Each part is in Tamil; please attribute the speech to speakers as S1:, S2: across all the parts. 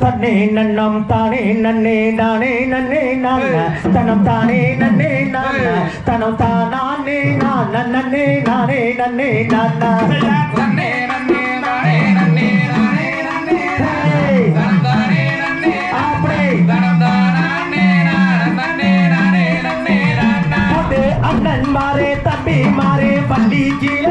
S1: தன்னே நன்னம் தானே நன்னே நானே நன்னே நான தனம் தானே நன்னே நான தனம் தானே நான் நன்னே நானே நன்னே நானா
S2: தன்னே நன்னே நானே நன்னே நானே நன்னே தனம் தானே நன்னே
S1: ஆப்ரே
S2: தனம் தானே நான் நன்னே நானே நன்னே நானா
S1: அண்ணன் மாரே தம்பி மாரே பள்ளி கீழே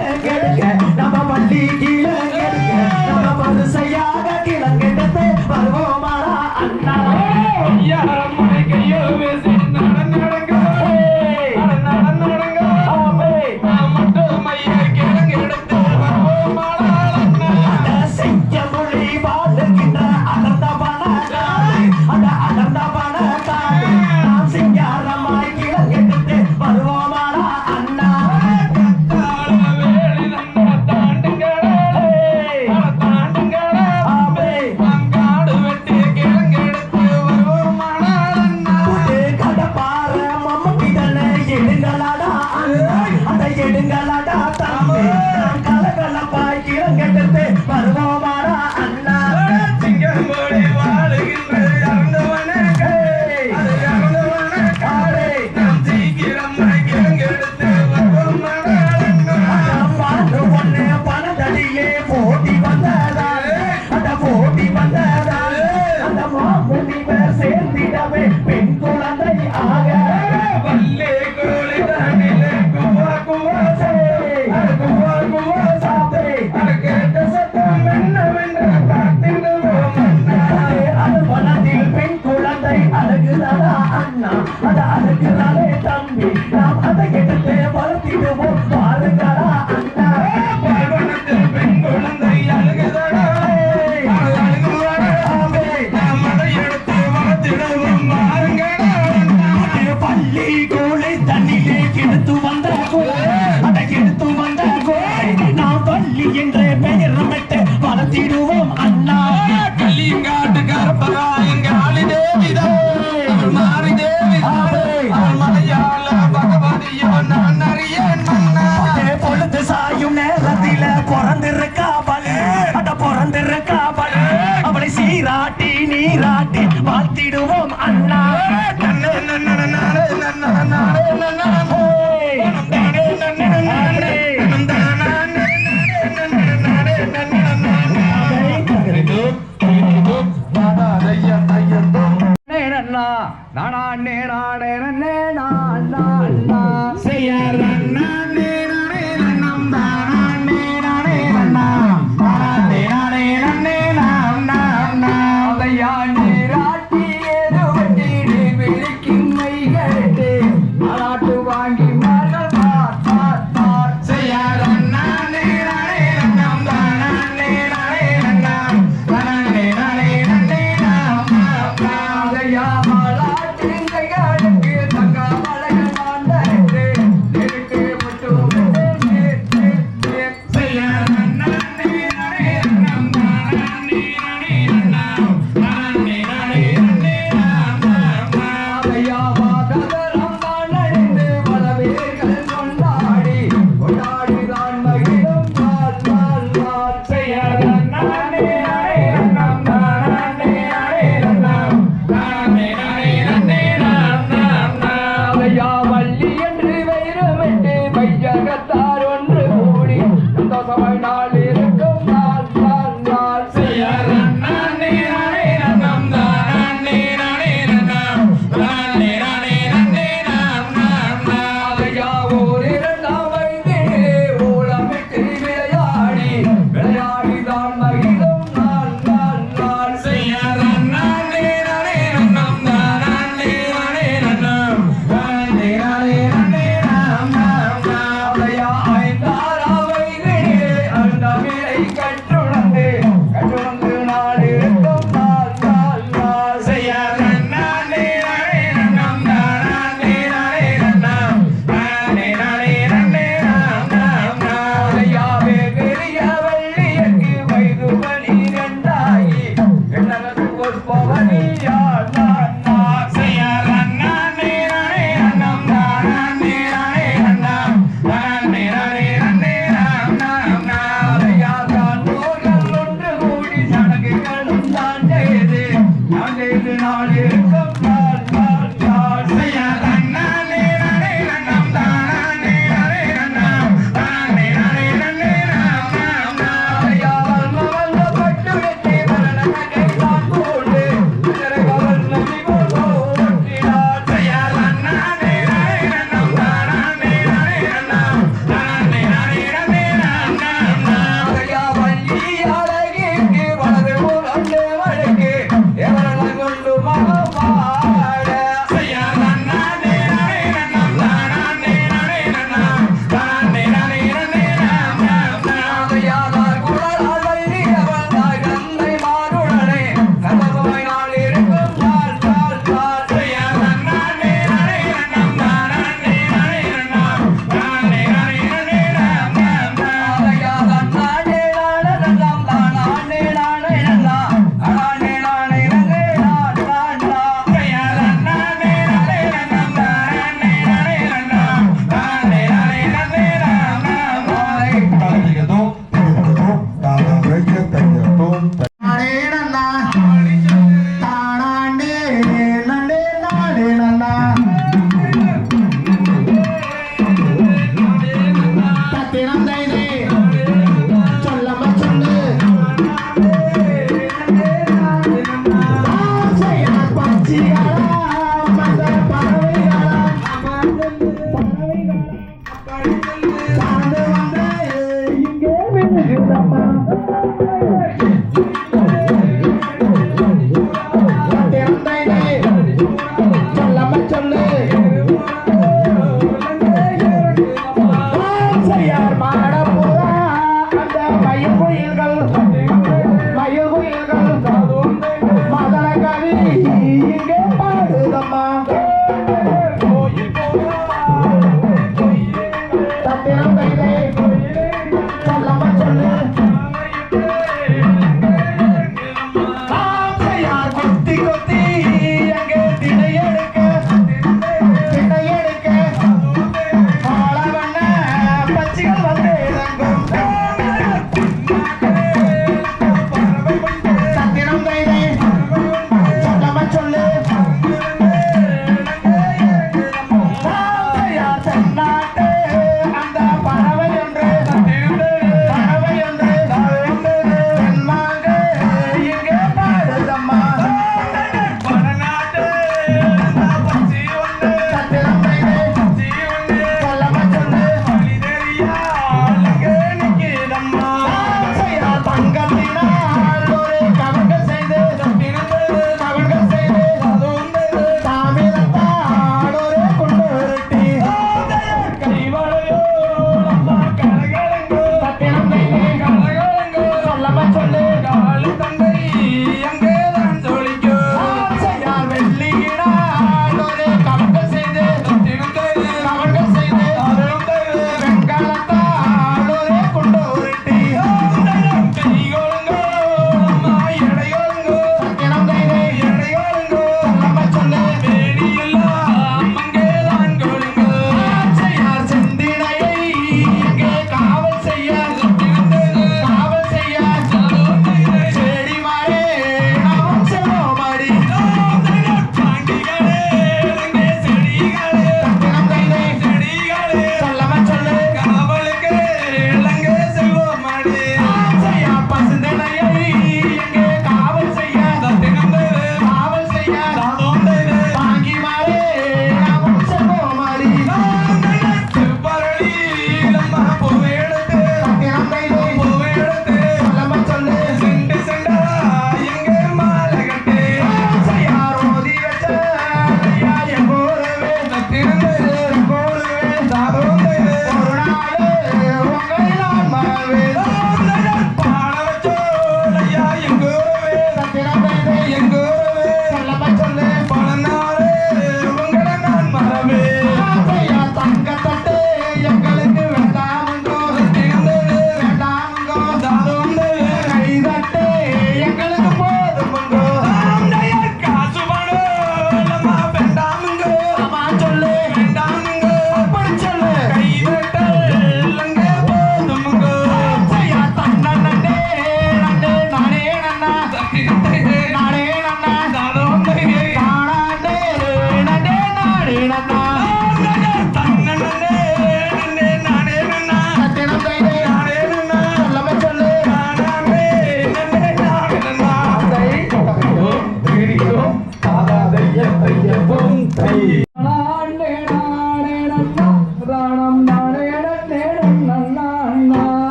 S1: இருக்கிறாரே தம்பி. நாம்
S2: அதை நானா
S1: நேரா நேரா செய்யற தினம்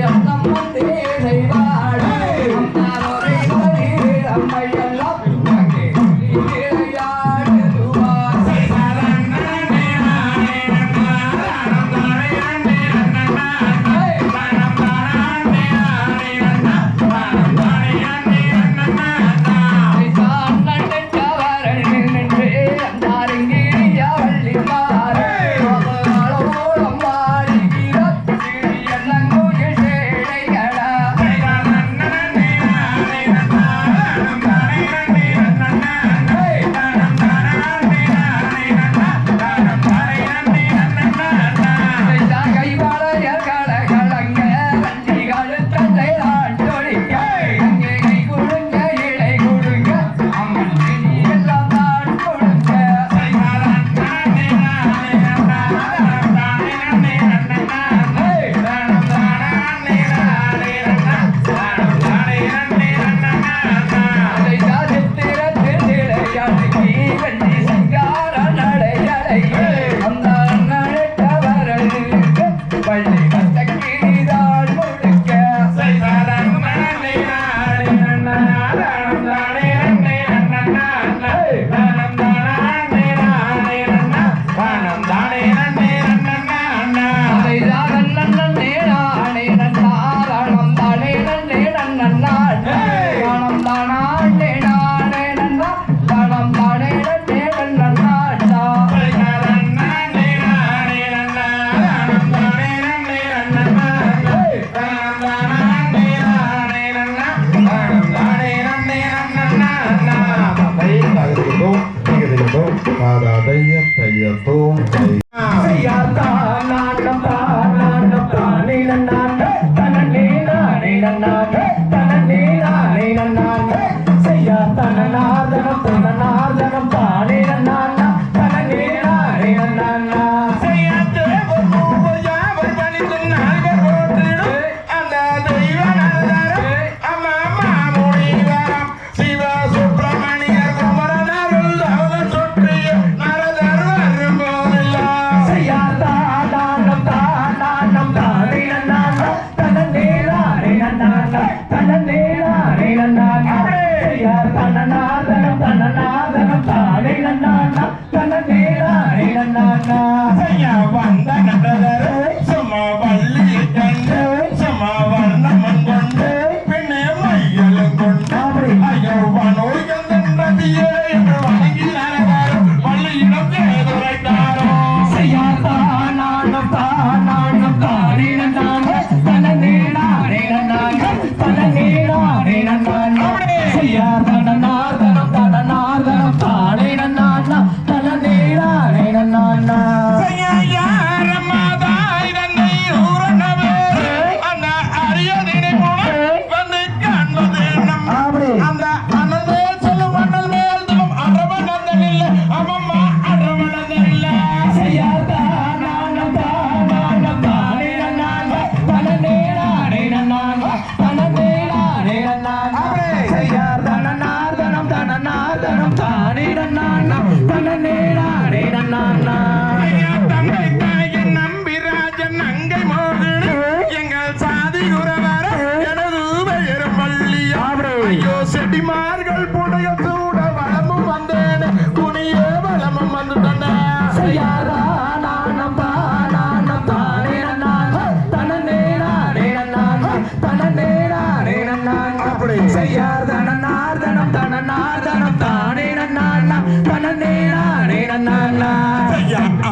S1: 两个梦的 Tayyab, Tayyab, Tayyab,
S3: Tayyab,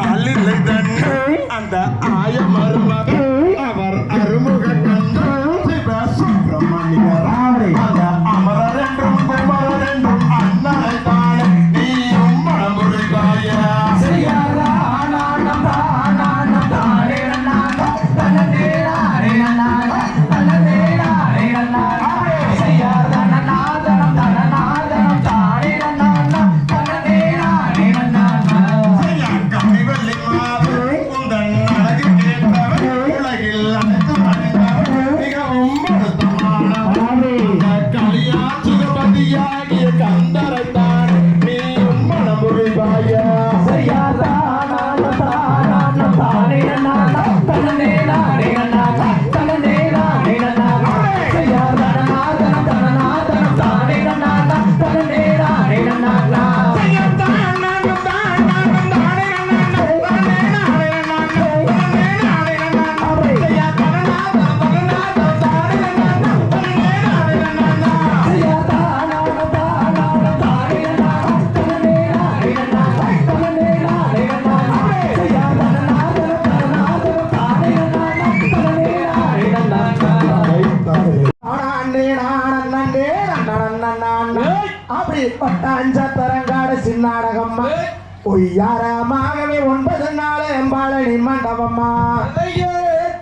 S3: ஆளில்லை தண்ணு அந்த ஆய மருமகன் ஆடி
S2: பத்தாஞ்ச தரங்காடு சின்னாடகம்மா. ஒய்யாரமாகவே ஒன்பது நாள் எம்பாளனி மண்டபம்மா.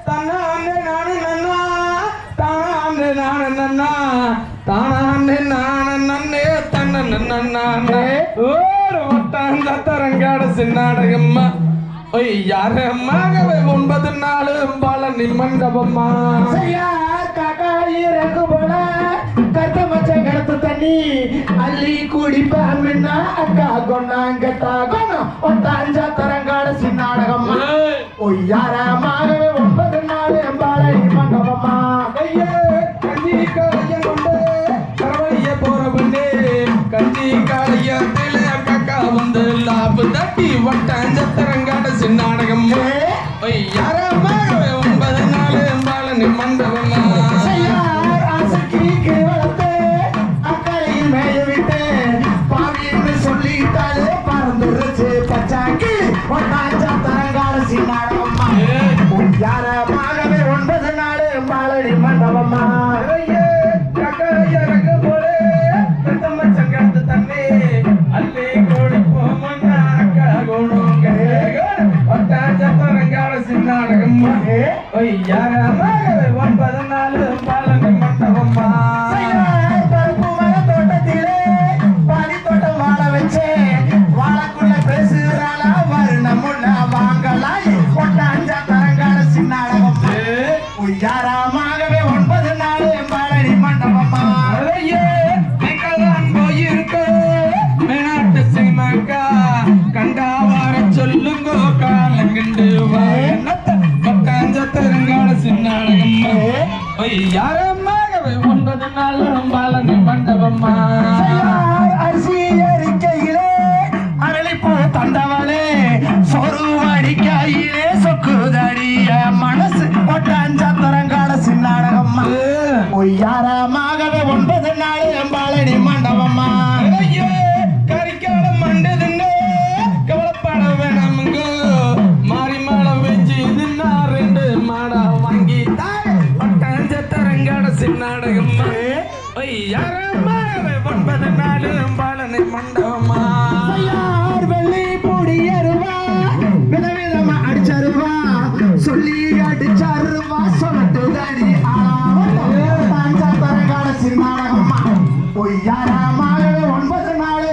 S4: தன்னாண்டு நானு நன்னா தானாண்டு நானு நன்னா தானாண்டு நானு நன்னே தன்ன நன்னானே. ஓர் ஒட்டாந்த தரங்காடு சின்னாடகம்மா. ஒய்யாரமாகவே ஒன்பது நாள் எம்பாளனி மண்டபம்மா.
S2: காக்கா இறங்கு போல கத்த ನೀ ಅಲ್ಲಿ ಕುಡಿಪ ಮಿಣ್ಣ ಅಕ್ಕ ಗೊಣ್ಣ ಅಂಗತ್ತ ಗೊಣ್ಣ ಒಟ್ಟ ಅಂಜ ತರಂಗಾಡ ಸಿನ್ನಾಡಗಮ್ಮ ಒಯ್ಯಾರ ಮಾಗವೇ ಒಪ್ಪದ ನಾಳೆ
S4: ಬಾಳ ಮಂಗವಮ್ಮ ಅಯ್ಯೇ ಕಣ್ಣಿಕಾಯ ಮುಂದೆ ಕರವಳಿಯ போற ಬಂದೆ கண்ணிக்காய மேலே அக்கா வந்து லாபு தட்டி ஒட்ட அஞ்ச தரங்காட
S2: சின்னாடகம் ஒய்யாரம்மா துள்ளி அடிச்சாரு வாசலட்டு தடி ஆளாவட்டம் பொய்யாரமாக ஒன்பது நாள்.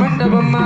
S5: மண்டபம்மா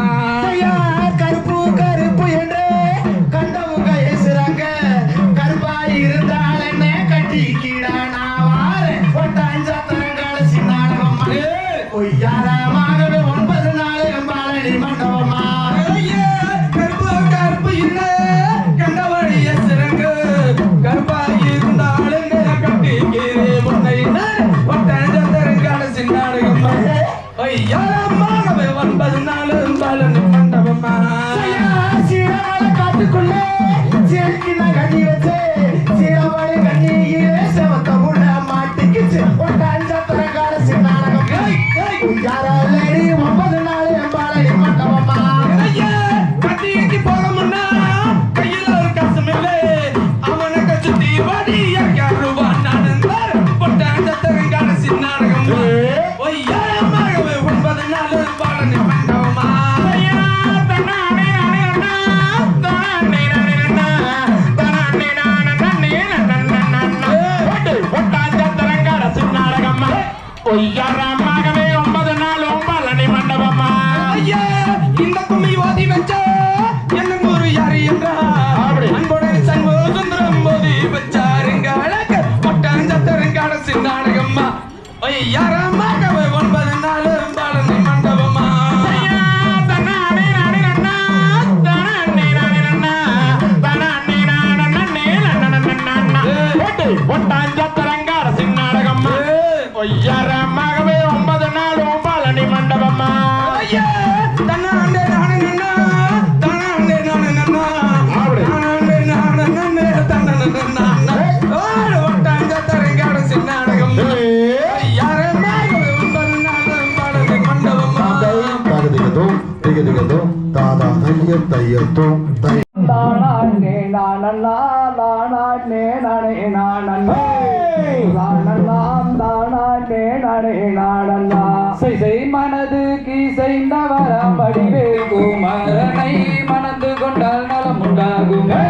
S5: மனது கீசைந்தவரம் வடிவேல் குமரனை மணந்து கொண்டால் நலம் உண்டாகுமே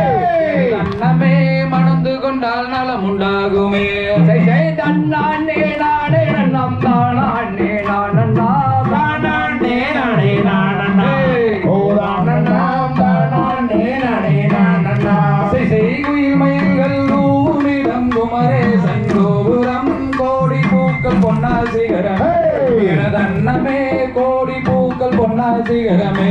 S5: அன்னமே மணந்து கொண்டால் நலம் உண்டாகுமே தன்னானே நானே எனது அன்னமே கோடி பூக்கள் பொன்னா சிகரமே.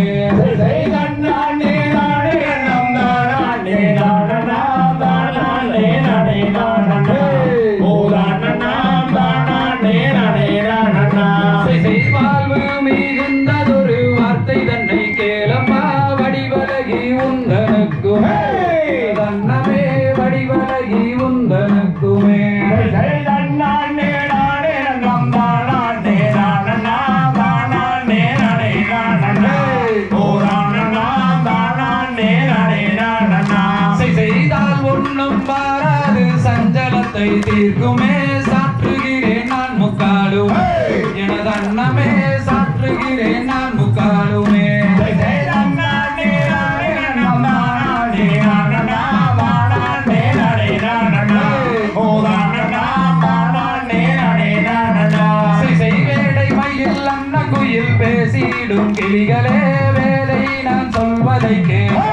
S5: பேசிடும் கிளிகளே வேலை நான் சொல்வதை கேள்.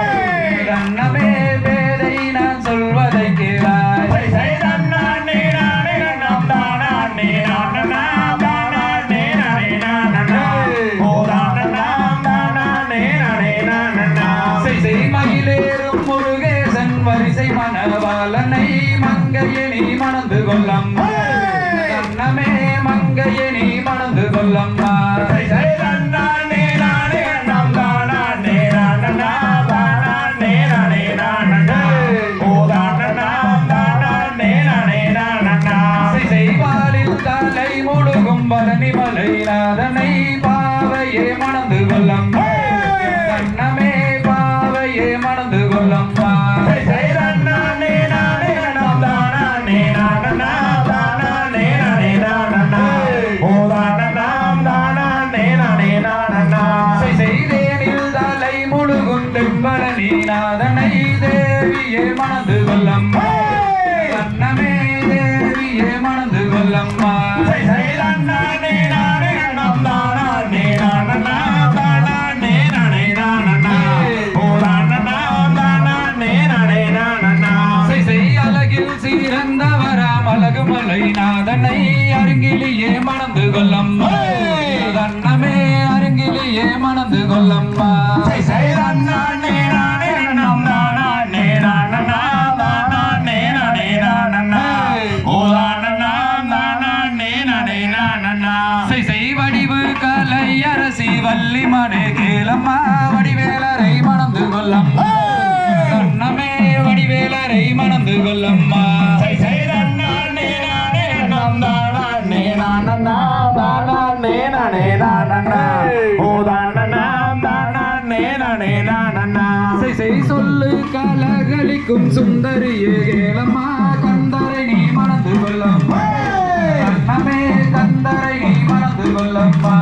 S5: செய்வடிவு கலையரசி வள்ளிமனே கேளம்மா. வடிவேலரை மணந்து கொள்ளம்மா நன்னமே வடிவேலரை மணந்து கொள்ளம்மா. சொல்லு கலகளிக்கும் சுந்தரியே கேளம்மா. கந்தரை நீ மணந்து கொள்ளம்மா நன்னமே கந்தரை மறந்து கொள்ளப்பா.